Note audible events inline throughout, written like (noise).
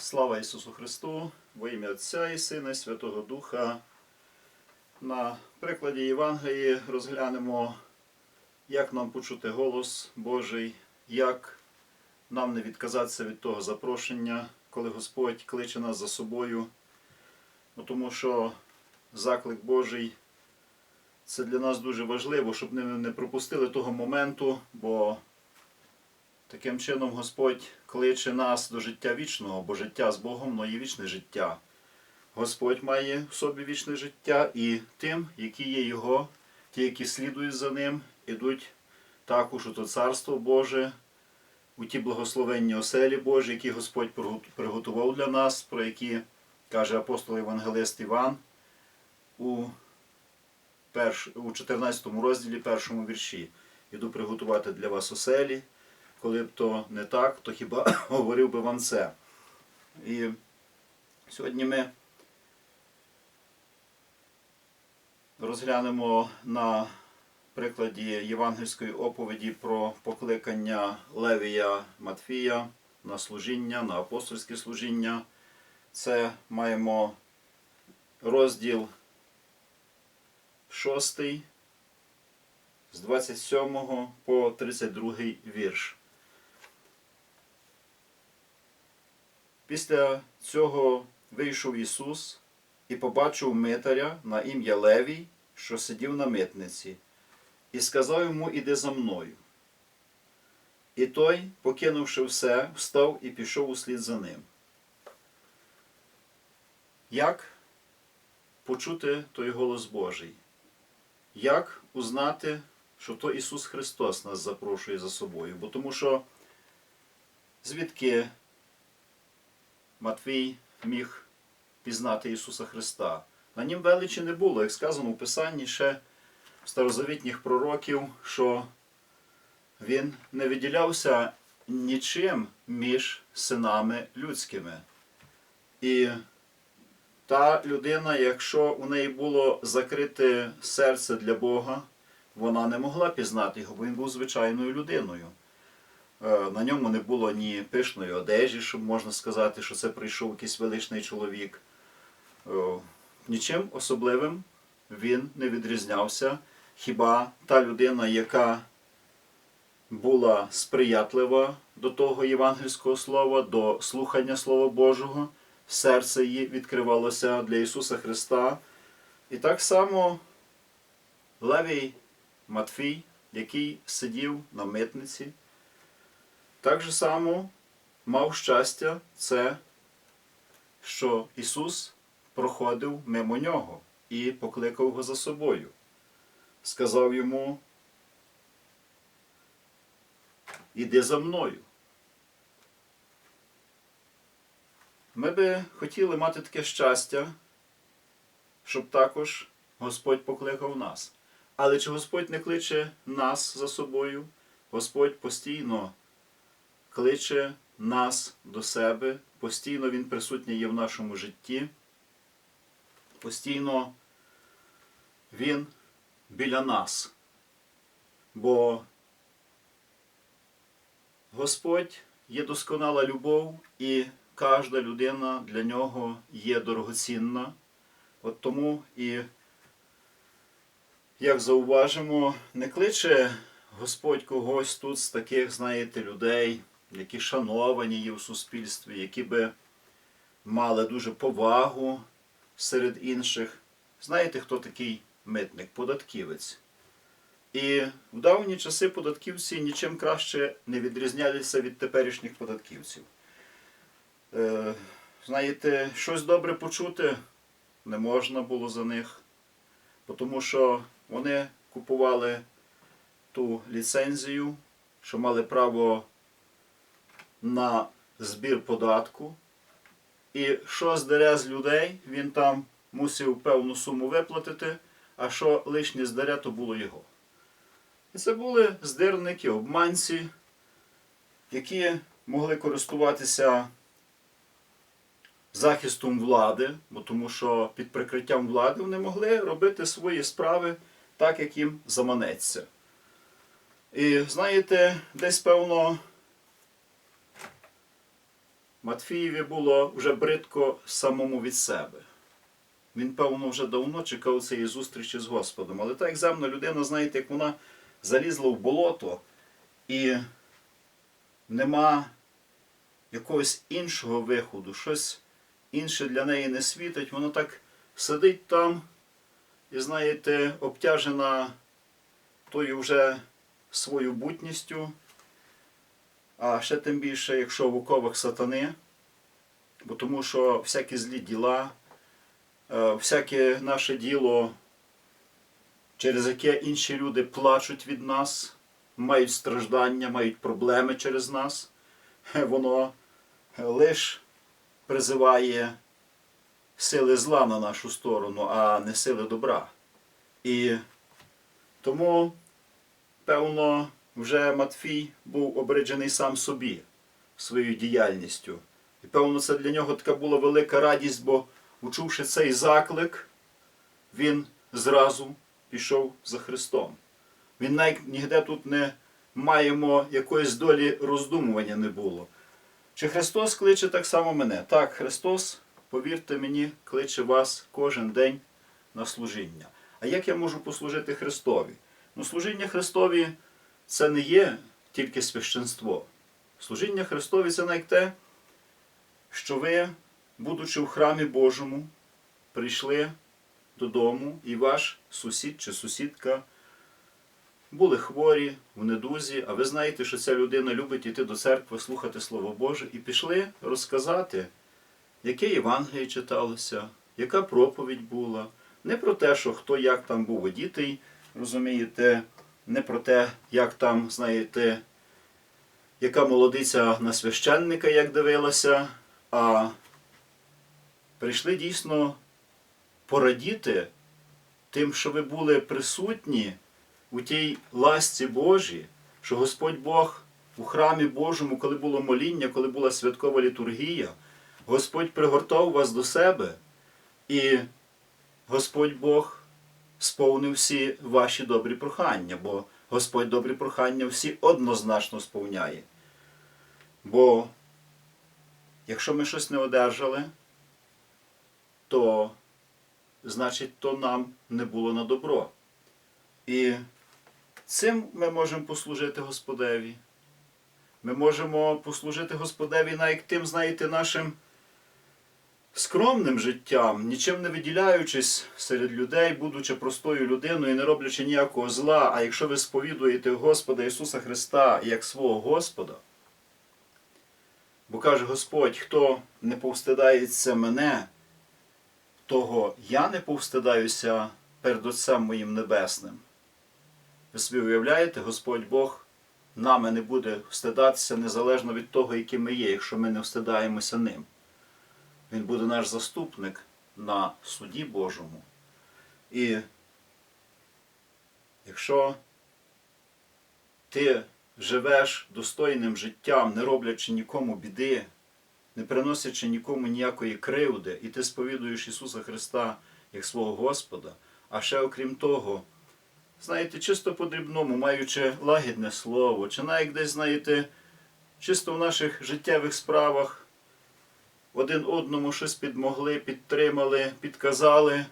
Слава Ісусу Христу, во ім'я Отця і Сина, і Святого Духа. На прикладі Євангелії розглянемо, як нам почути голос Божий, як нам не відказатися від того запрошення, коли Господь кличе нас за собою. Ну, Тому що заклик Божий це для нас дуже важливо, щоб ми не пропустили того моменту, бо Таким чином Господь кличе нас до життя вічного, бо життя з Богом воно є вічне життя. Господь має в собі вічне життя і тим, які є Його, ті, які слідують за Ним, ідуть також у то Царство Боже, у ті благословенні оселі Божі, які Господь приготував для нас, про які каже апостол Євангелист Іван у, у 14 розділі, першому вірші. Іду приготувати для вас оселі. Коли б то не так, то хіба (coughs) говорив би вам це. І сьогодні ми розглянемо на прикладі євангельської оповіді про покликання Левія Матфія на служіння, на апостольське служіння. Це маємо розділ 6 з 27 по 32 вірш. Після цього вийшов Ісус і побачив митаря на ім'я Левій, що сидів на митниці, і сказав йому Іди за мною. І той, покинувши все, встав і пішов услід за ним. Як почути той голос Божий? Як узнати, що то Ісус Христос нас запрошує за собою? Бо тому що звідки Матвій міг пізнати Ісуса Христа. На нім величі не було, як сказано у Писанні ще старозавітніх пророків, що він не виділявся нічим між синами людськими. І та людина, якщо у неї було закрите серце для Бога, вона не могла пізнати його, бо він був звичайною людиною. Е, на ньому не було ні пишної одежі, щоб можна сказати, що це прийшов якийсь величний чоловік. Е, нічим особливим він не відрізнявся. Хіба та людина, яка була сприятлива до того євангельського слова, до слухання Слова Божого, серце її відкривалося для Ісуса Христа. І так само Левій Матфій, який сидів на митниці, так же само мав щастя це, що Ісус проходив мимо нього і покликав його за собою. Сказав йому, іди за мною. Ми би хотіли мати таке щастя, щоб також Господь покликав нас. Але чи Господь не кличе нас за собою? Господь постійно кличе нас до себе, постійно Він присутній є в нашому житті, постійно Він біля нас. Бо Господь є досконала любов, і кожна людина для нього є дорогоцінна. От тому і, як зауважимо, не кличе Господь когось тут з таких, знаєте, людей які шановані є в суспільстві, які би мали дуже повагу серед інших. Знаєте, хто такий митник? Податківець. І в давні часи податківці нічим краще не відрізнялися від теперішніх податківців. Е, знаєте, щось добре почути не можна було за них, тому що вони купували ту ліцензію, що мали право на збір податку. І що здере з людей, він там мусив певну суму виплатити, а що лишнє здере, то було його. І це були здирники, обманці, які могли користуватися захистом влади, бо тому що під прикриттям влади вони могли робити свої справи так, як їм заманеться. І знаєте, десь певно Матфієві було вже бридко самому від себе. Він, певно, вже давно чекав цієї зустрічі з Господом. Але так як земна людина, знаєте, як вона залізла в болото і нема якогось іншого виходу, щось інше для неї не світить, вона так сидить там і, знаєте, обтяжена тою вже свою бутністю, а ще тим більше, якщо в оковах сатани, бо тому що всякі злі діла, е, всяке наше діло, через яке інші люди плачуть від нас, мають страждання, мають проблеми через нас, е, воно лише призиває сили зла на нашу сторону, а не сили добра. І тому, певно, вже Матфій був обриджений сам собі своєю діяльністю. І певно, це для нього така була велика радість, бо, учувши цей заклик, він зразу пішов за Христом. Він навіть ніде тут не маємо якоїсь долі роздумування не було. Чи Христос кличе так само мене? Так, Христос, повірте мені, кличе вас кожен день на служіння. А як я можу послужити Христові? Ну, служіння Христові це не є тільки священство. Служіння Христові це навіть те, що ви, будучи в храмі Божому, прийшли додому, і ваш сусід чи сусідка були хворі, в недузі, а ви знаєте, що ця людина любить йти до церкви, слухати Слово Боже, і пішли розказати, яке Євангеліє читалося, яка проповідь була. Не про те, що хто як там був одітий, розумієте, не про те, як там, знаєте, яка молодиця на священника як дивилася, а прийшли дійсно порадіти тим, що ви були присутні у тій ласці Божій, що Господь Бог у храмі Божому, коли було моління, коли була святкова літургія, Господь пригортав вас до себе, і Господь Бог сповнив всі ваші добрі прохання, бо Господь добрі прохання всі однозначно сповняє. Бо якщо ми щось не одержали, то значить то нам не було на добро. І цим ми можемо послужити Господеві. Ми можемо послужити Господеві навіть тим, знаєте, нашим скромним життям, нічим не виділяючись серед людей, будучи простою людиною не роблячи ніякого зла. А якщо ви сповідуєте Господа Ісуса Христа як свого Господа, бо каже Господь, хто не повстидається мене, того я не повстидаюся перед Отцем моїм Небесним. Ви собі уявляєте, Господь Бог нами не буде встидатися незалежно від того, які ми є, якщо ми не встидаємося ним. Він буде наш заступник на суді Божому. І якщо ти живеш достойним життям, не роблячи нікому біди, не приносячи нікому ніякої кривди, і ти сповідуєш Ісуса Христа як свого Господа, а ще окрім того, знаєте, чисто по-дрібному, маючи лагідне слово, чи навіть десь, знаєте, чисто в наших життєвих справах один одному щось підмогли, підтримали, підказали,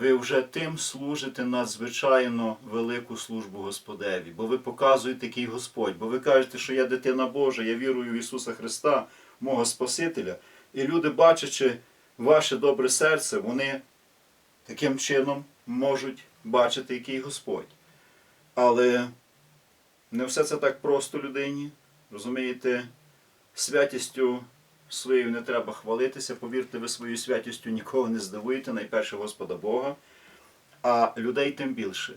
ви вже тим служите надзвичайно велику службу Господеві, бо ви показуєте, який Господь, бо ви кажете, що я дитина Божа, я вірую в Ісуса Христа, мого Спасителя. І люди, бачачи ваше добре серце, вони таким чином можуть бачити, який Господь. Але не все це так просто людині. Розумієте, святістю своєю не треба хвалитися, повірте, ви своєю святістю нікого не здивуєте, найперше Господа Бога, а людей тим більше.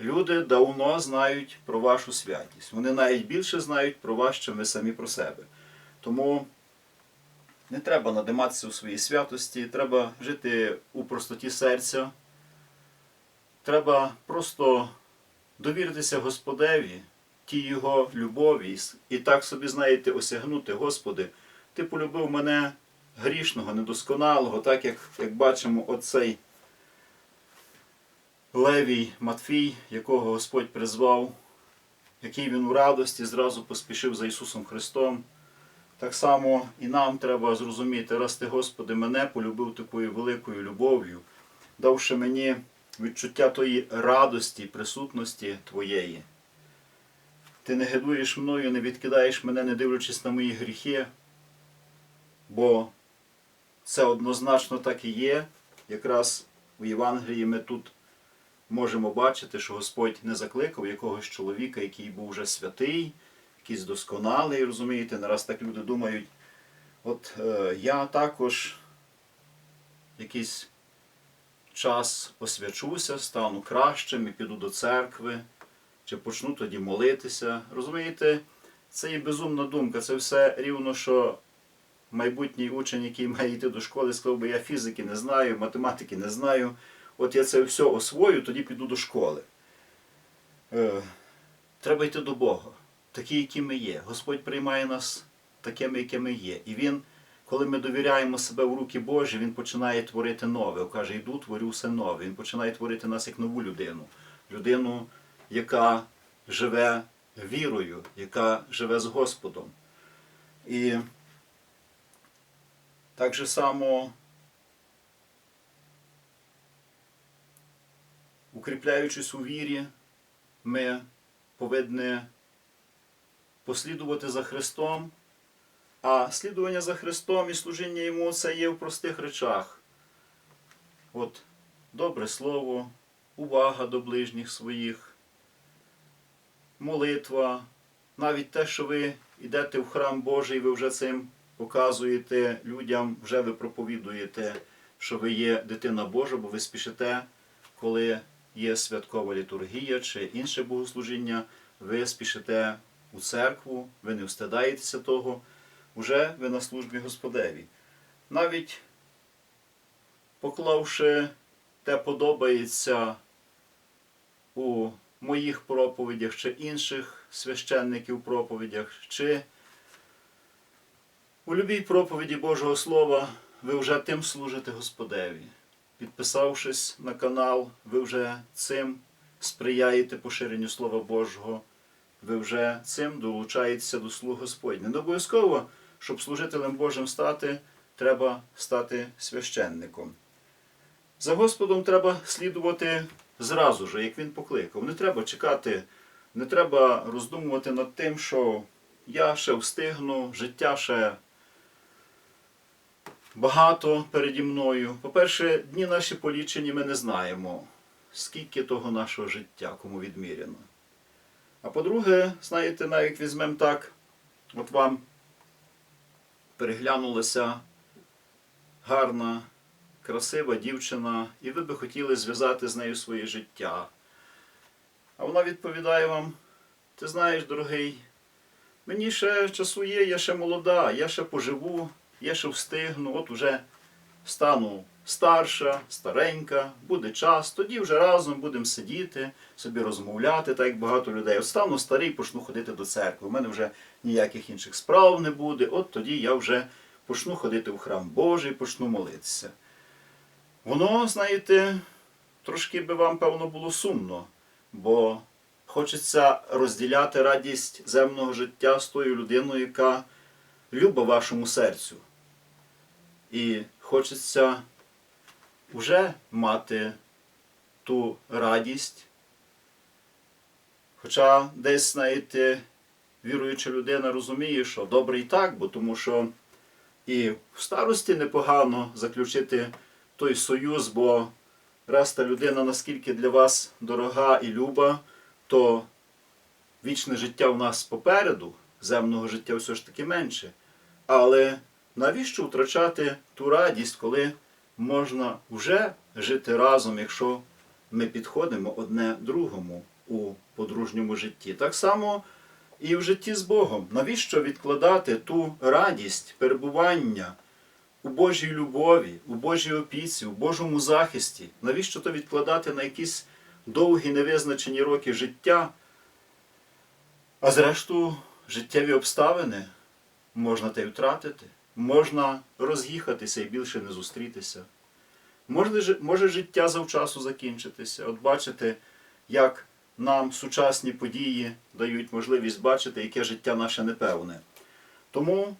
Люди давно знають про вашу святість. Вони навіть більше знають про вас, чим ви самі про себе. Тому не треба надиматися у своїй святості, треба жити у простоті серця. Треба просто довіритися Господеві, тій Його любові, і так собі, знаєте, осягнути, Господи, Ти полюбив мене грішного, недосконалого, так як, як бачимо, оцей Левій Матфій, якого Господь призвав, який він у радості зразу поспішив за Ісусом Христом. Так само і нам треба зрозуміти, раз ти, Господи, мене полюбив такою великою любов'ю, давши мені відчуття тої радості, присутності Твоєї. Ти не гидуєш мною, не відкидаєш мене, не дивлячись на мої гріхи, бо це однозначно так і є. Якраз у Євангелії ми тут можемо бачити, що Господь не закликав якогось чоловіка, який був вже святий, якийсь досконалий, розумієте, не так люди думають, от е, я також якийсь час освячуся, стану кращим і піду до церкви, чи почну тоді молитися. Розумієте, це є безумна думка, це все рівно, що майбутній учень, який має йти до школи, сказав би, я фізики не знаю, математики не знаю. От я це все освою, тоді піду до школи. Е, треба йти до Бога, такі, які ми є. Господь приймає нас такими, якими є. І Він, коли ми довіряємо себе в руки Божі, Він починає творити нове. Каже, йду, творю все нове. Він починає творити нас як нову людину. Людину, яка живе вірою, яка живе з Господом. І так же само, укріпляючись у вірі, ми повинні послідувати за Христом, а слідування за Христом і служіння Йому це є в простих речах. От добре слово, увага до ближніх своїх, молитва, навіть те, що ви йдете в храм Божий, ви вже цим показуєте людям, вже ви проповідуєте, що ви є дитина Божа, бо ви спішите, коли є святкова літургія чи інше богослужіння, ви спішите у церкву, ви не встидаєтеся того, вже ви на службі Господеві. Навіть поклавши те подобається у моїх проповідях чи інших священників проповідях, чи у любій проповіді Божого Слова ви вже тим служите Господеві. Підписавшись на канал, ви вже цим сприяєте поширенню Слова Божого, ви вже цим долучаєтеся до слуг Господня. Не обов'язково, щоб служителем Божим стати, треба стати священником. За Господом треба слідувати зразу ж, як Він покликав. Не треба чекати, не треба роздумувати над тим, що я ще встигну, життя ще багато переді мною. По-перше, дні наші полічені ми не знаємо, скільки того нашого життя кому відміряно. А по-друге, знаєте, навіть візьмемо так, от вам переглянулася гарна, красива дівчина, і ви би хотіли зв'язати з нею своє життя. А вона відповідає вам: ти знаєш, дорогий, мені ще часу є, я ще молода, я ще поживу, я ще встигну, от уже стану старша, старенька, буде час, тоді вже разом будемо сидіти, собі розмовляти, так як багато людей. От стану старий, почну ходити до церкви. У мене вже ніяких інших справ не буде. От тоді я вже почну ходити в храм Божий, почну молитися. Воно, знаєте, трошки би вам, певно, було сумно, бо хочеться розділяти радість земного життя з тою людиною, яка люба вашому серцю. І хочеться вже мати ту радість. Хоча десь, знаєте, віруюча людина розуміє, що добре і так, бо тому що і в старості непогано заключити той союз, бо раз та людина наскільки для вас дорога і люба, то вічне життя в нас попереду, земного життя все ж таки менше. Але навіщо втрачати ту радість, коли можна вже жити разом, якщо ми підходимо одне другому у подружньому житті? Так само і в житті з Богом. Навіщо відкладати ту радість перебування у Божій любові, у Божій опіці, у Божому захисті? Навіщо то відкладати на якісь довгі невизначені роки життя? А зрештою, життєві обставини можна те й втратити, можна роз'їхатися і більше не зустрітися. Може, може життя завчасу закінчитися. От бачите, як нам сучасні події дають можливість бачити, яке життя наше непевне. Тому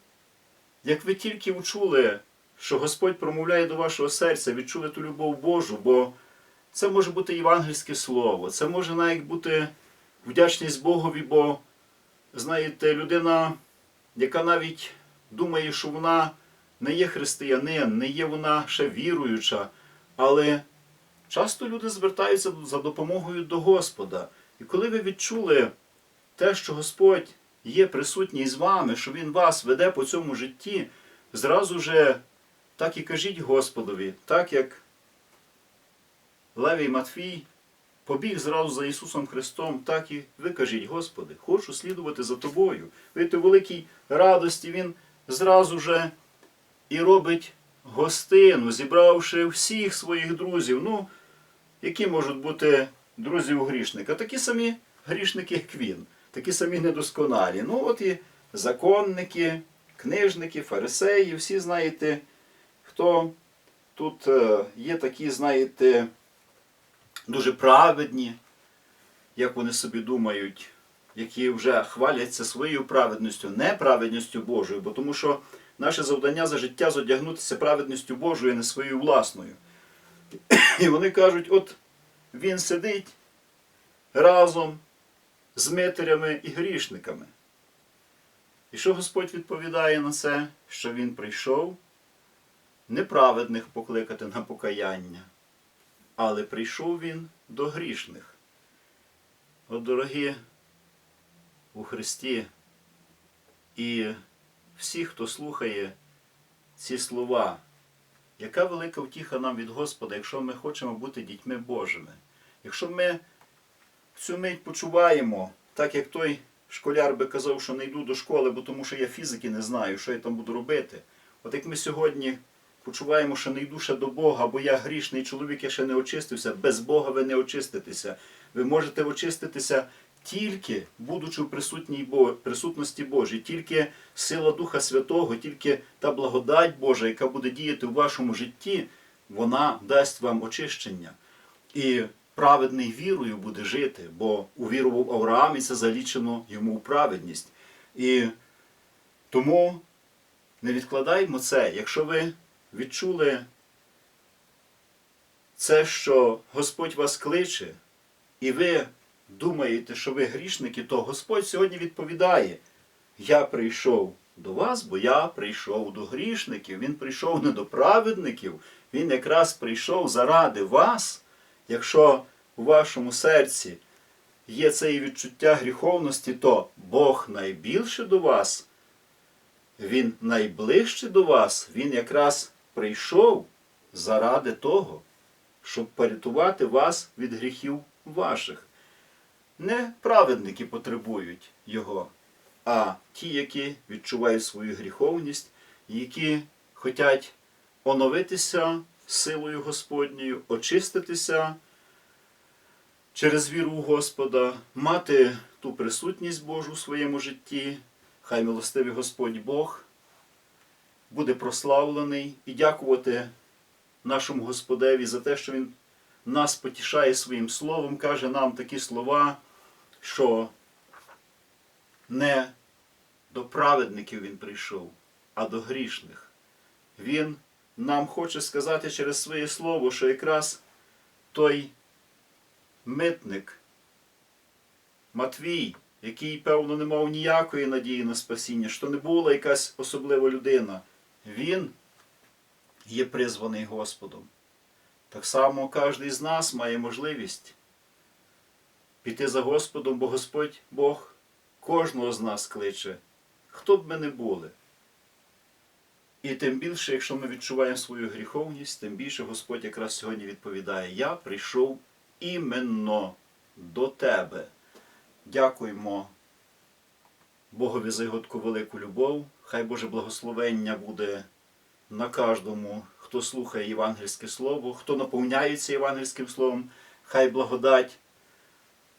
як ви тільки учули, що Господь промовляє до вашого серця, відчули ту любов Божу, бо це може бути євангельське слово, це може навіть бути вдячність Богові, бо, знаєте, людина, яка навіть думає, що вона не є християнин, не є вона ще віруюча, але часто люди звертаються за допомогою до Господа. І коли ви відчули те, що Господь є присутній з вами, що Він вас веде по цьому житті, зразу же так і кажіть Господові, так як Левій Матфій побіг зразу за Ісусом Христом, так і ви кажіть, Господи, хочу слідувати за тобою. Видите, у великій радості Він зразу же і робить гостину, зібравши всіх своїх друзів. Ну, які можуть бути друзі у грішника? Такі самі грішники, як він, такі самі недосконалі. Ну, от і законники, книжники, фарисеї, всі знаєте, хто тут е, є такі, знаєте, дуже праведні, як вони собі думають, які вже хваляться своєю праведністю, не праведністю Божою, бо тому що наше завдання за життя зодягнутися праведністю Божою, а не своєю власною. І вони кажуть, от він сидить разом з митарями і грішниками. І що Господь відповідає на це, що Він прийшов неправедних покликати на покаяння, але прийшов Він до грішних. От, дорогі у Христі і всі, хто слухає ці слова, яка велика втіха нам від Господа, якщо ми хочемо бути дітьми Божими. Якщо ми цю мить почуваємо, так як той школяр би казав, що не йду до школи, бо тому що я фізики не знаю, що я там буду робити. От як ми сьогодні почуваємо, що не йду ще до Бога, бо я грішний чоловік, я ще не очистився, без Бога ви не очиститеся. Ви можете очиститися тільки будучи в присутності Божій, тільки сила Духа Святого, тільки та благодать Божа, яка буде діяти в вашому житті, вона дасть вам очищення. І праведний вірою буде жити, бо увірував Авраам і це залічено йому в праведність. І тому не відкладаймо це, якщо ви відчули це, що Господь вас кличе, і ви думаєте, що ви грішники, то Господь сьогодні відповідає: Я прийшов до вас, бо я прийшов до грішників. Він прийшов не до праведників, він якраз прийшов заради вас, якщо у вашому серці є це відчуття гріховності, то Бог найбільше до вас, Він найближче до вас, Він якраз прийшов заради того, щоб порятувати вас від гріхів ваших. Не праведники потребують Його, а ті, які відчувають свою гріховність, які хочуть оновитися силою Господньою, очиститися через віру в Господа, мати ту присутність Божу в своєму житті. Хай милостивий Господь Бог буде прославлений і дякувати нашому Господеві за те, що Він нас потішає своїм словом, каже нам такі слова, що не до праведників Він прийшов, а до грішних. Він нам хоче сказати через своє слово, що якраз той митник Матвій, який, певно, не мав ніякої надії на спасіння, що не була якась особлива людина, він є призваний Господом. Так само кожен з нас має можливість піти за Господом, бо Господь Бог кожного з нас кличе, хто б ми не були. І тим більше, якщо ми відчуваємо свою гріховність, тим більше Господь якраз сьогодні відповідає: Я прийшов іменно до тебе. Дякуємо Богові за його таку велику любов. Хай Боже благословення буде на кожному, хто слухає євангельське слово, хто наповняється євангельським словом. Хай благодать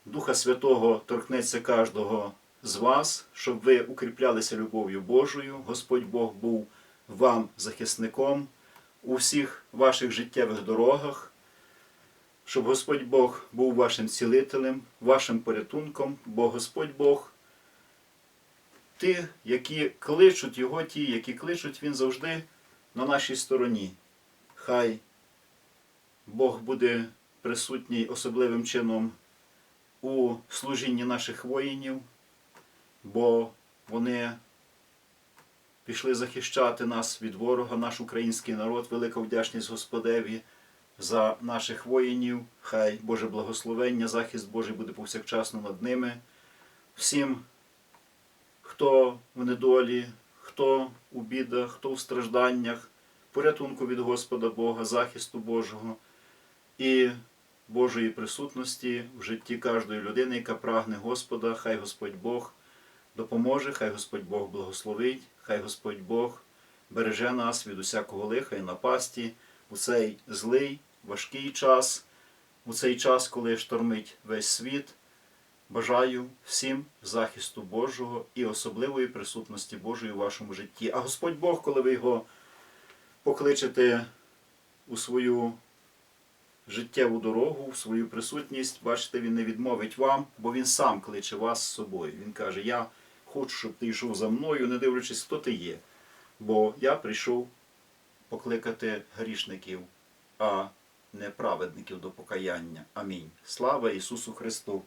Духа Святого торкнеться кожного з вас, щоб ви укріплялися любов'ю Божою. Господь Бог був вам захисником у всіх ваших життєвих дорогах, щоб Господь Бог був вашим цілителем, вашим порятунком, бо Господь Бог ті, які кличуть Його, ті, які кличуть, Він завжди на нашій стороні. Хай Бог буде присутній особливим чином у служінні наших воїнів, бо вони пішли захищати нас від ворога, наш український народ, велика вдячність Господеві за наших воїнів. Хай Боже благословення, захист Божий буде повсякчасно над ними. Всім, хто в недолі, хто у бідах, хто в стражданнях, порятунку від Господа Бога, захисту Божого і Божої присутності в житті кожної людини, яка прагне Господа, хай Господь Бог допоможе, хай Господь Бог благословить, хай Господь Бог береже нас від усякого лиха і напасті у цей злий, важкий час, у цей час, коли штормить весь світ. Бажаю всім захисту Божого і особливої присутності Божої у вашому житті. А Господь Бог, коли ви його покличете у свою життєву дорогу, в свою присутність, бачите, він не відмовить вам, бо він сам кличе вас з собою. Він каже: Я хочу, щоб ти йшов за мною, не дивлячись, хто ти є. Бо я прийшов покликати грішників, а не праведників до покаяння. Амінь. Слава Ісусу Христу!